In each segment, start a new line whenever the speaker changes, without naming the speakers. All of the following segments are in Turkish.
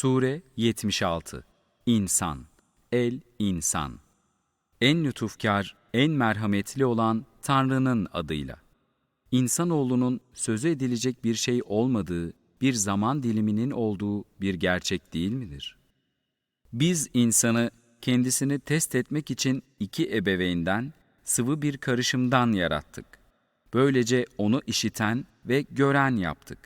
Sure 76 İnsan El İnsan En lütufkar, en merhametli olan Tanrı'nın adıyla. İnsanoğlunun sözü edilecek bir şey olmadığı, bir zaman diliminin olduğu bir gerçek değil midir? Biz insanı kendisini test etmek için iki ebeveynden, sıvı bir karışımdan yarattık. Böylece onu işiten ve gören yaptık.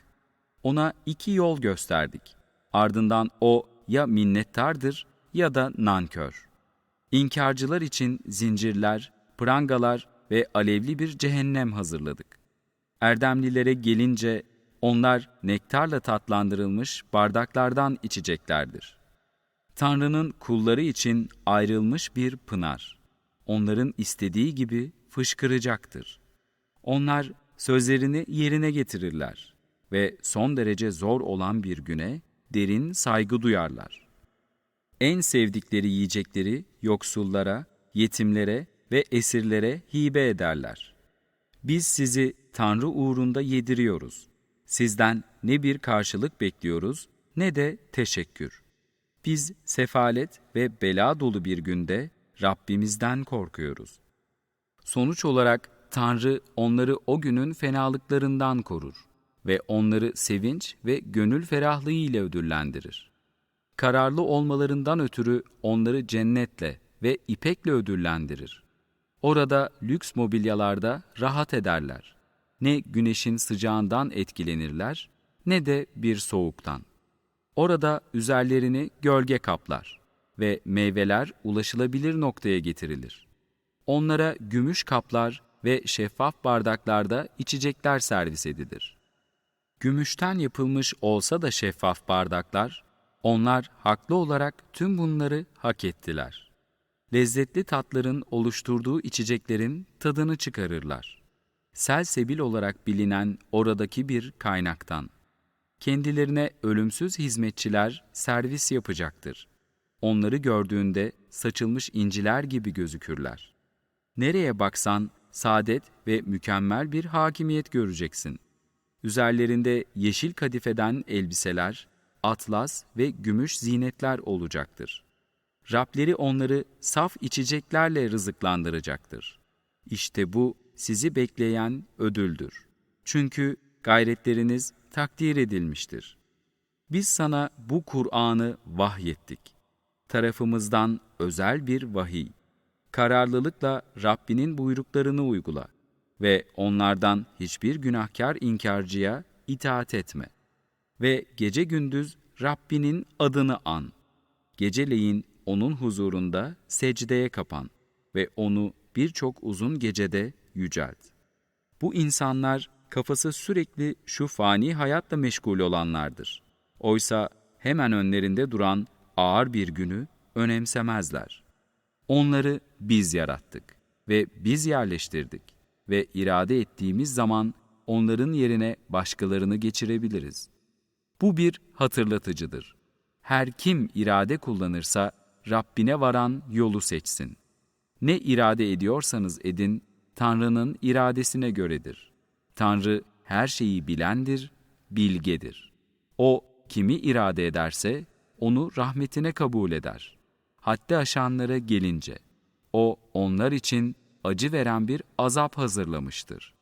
Ona iki yol gösterdik. Ardından o ya minnettardır ya da nankör. İnkarcılar için zincirler, prangalar ve alevli bir cehennem hazırladık. Erdemlilere gelince onlar nektarla tatlandırılmış bardaklardan içeceklerdir. Tanrı'nın kulları için ayrılmış bir pınar. Onların istediği gibi fışkıracaktır. Onlar sözlerini yerine getirirler ve son derece zor olan bir güne derin saygı duyarlar. En sevdikleri yiyecekleri yoksullara, yetimlere ve esirlere hibe ederler. Biz sizi Tanrı uğrunda yediriyoruz. Sizden ne bir karşılık bekliyoruz ne de teşekkür. Biz sefalet ve bela dolu bir günde Rabbimizden korkuyoruz. Sonuç olarak Tanrı onları o günün fenalıklarından korur ve onları sevinç ve gönül ferahlığı ile ödüllendirir. Kararlı olmalarından ötürü onları cennetle ve ipekle ödüllendirir. Orada lüks mobilyalarda rahat ederler. Ne güneşin sıcağından etkilenirler ne de bir soğuktan. Orada üzerlerini gölge kaplar ve meyveler ulaşılabilir noktaya getirilir. Onlara gümüş kaplar ve şeffaf bardaklarda içecekler servis edilir. Gümüşten yapılmış olsa da şeffaf bardaklar, onlar haklı olarak tüm bunları hak ettiler. Lezzetli tatların oluşturduğu içeceklerin tadını çıkarırlar. Selsebil olarak bilinen oradaki bir kaynaktan. Kendilerine ölümsüz hizmetçiler servis yapacaktır. Onları gördüğünde saçılmış inciler gibi gözükürler. Nereye baksan saadet ve mükemmel bir hakimiyet göreceksin. Üzerlerinde yeşil kadifeden elbiseler, atlas ve gümüş zinetler olacaktır. Rableri onları saf içeceklerle rızıklandıracaktır. İşte bu sizi bekleyen ödüldür. Çünkü gayretleriniz takdir edilmiştir. Biz sana bu Kur'an'ı vahyettik. Tarafımızdan özel bir vahiy. Kararlılıkla Rabbinin buyruklarını uygula ve onlardan hiçbir günahkar inkarcıya itaat etme. Ve gece gündüz Rabbinin adını an. Geceleyin onun huzurunda secdeye kapan ve onu birçok uzun gecede yücelt. Bu insanlar kafası sürekli şu fani hayatla meşgul olanlardır. Oysa hemen önlerinde duran ağır bir günü önemsemezler. Onları biz yarattık ve biz yerleştirdik ve irade ettiğimiz zaman onların yerine başkalarını geçirebiliriz. Bu bir hatırlatıcıdır. Her kim irade kullanırsa Rabbine varan yolu seçsin. Ne irade ediyorsanız edin, Tanrı'nın iradesine göredir. Tanrı her şeyi bilendir, bilgedir. O kimi irade ederse onu rahmetine kabul eder. Haddi aşanlara gelince, o onlar için acı veren bir azap hazırlamıştır.